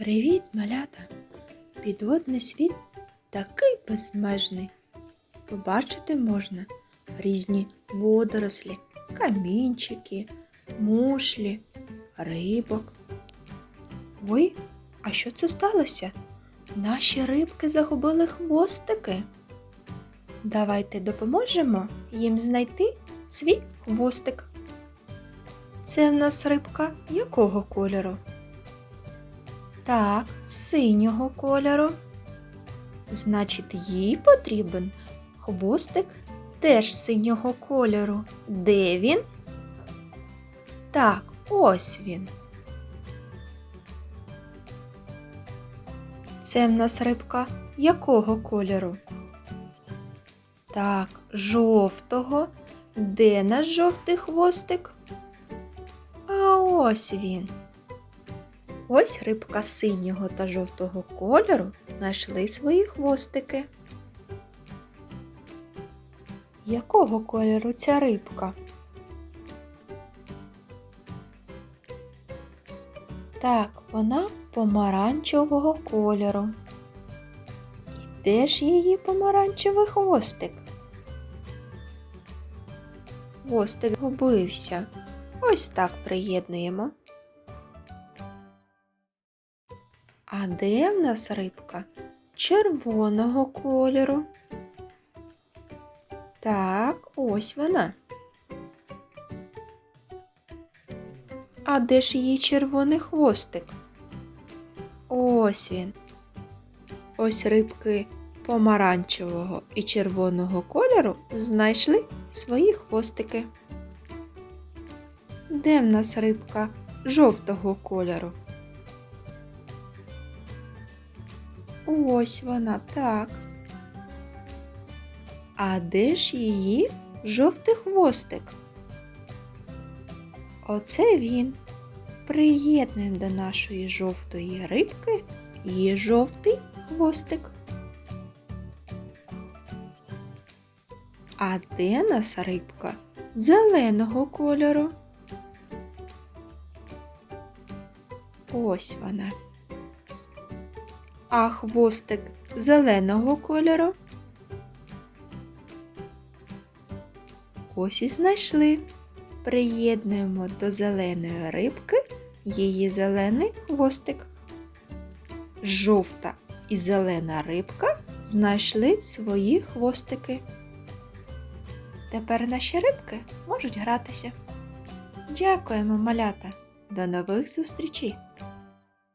Привіт, малята! Підводний світ такий безмежний. Побачити можна різні водорослі, камінчики, мушлі, рибок. Ой, а що це сталося? Наші рибки загубили хвостики. Давайте допоможемо їм знайти свій хвостик. Це в нас рибка якого кольору? Так, синього кольору. Значить, їй потрібен хвостик теж синього кольору. Де він? Так, ось він. Це в нас рибка якого кольору? Так, жовтого. Де наш жовтий хвостик? А ось він. Ось рибка синього та жовтого кольору знайшли свої хвостики. Якого кольору ця рибка? Так, вона помаранчевого кольору. І де ж її помаранчевий хвостик? Хвостик губився. Ось так приєднуємо. А де в нас рибка? Червоного кольору. Так, ось вона. А де ж її червоний хвостик? Ось він. Ось рибки помаранчевого і червоного кольору знайшли свої хвостики. Де в нас рибка жовтого кольору? Ось вона так. А де ж її жовтий хвостик? Оце він. Приєднуємо до нашої жовтої рибки її жовтий хвостик. А де нас рибка зеленого кольору? Ось вона. А хвостик зеленого кольору? Ось і знайшли. Приєднуємо до зеленої рибки її зелений хвостик. Жовта і зелена рибка знайшли свої хвостики. Тепер наші рибки можуть гратися. Дякуємо, малята! До нових зустрічей!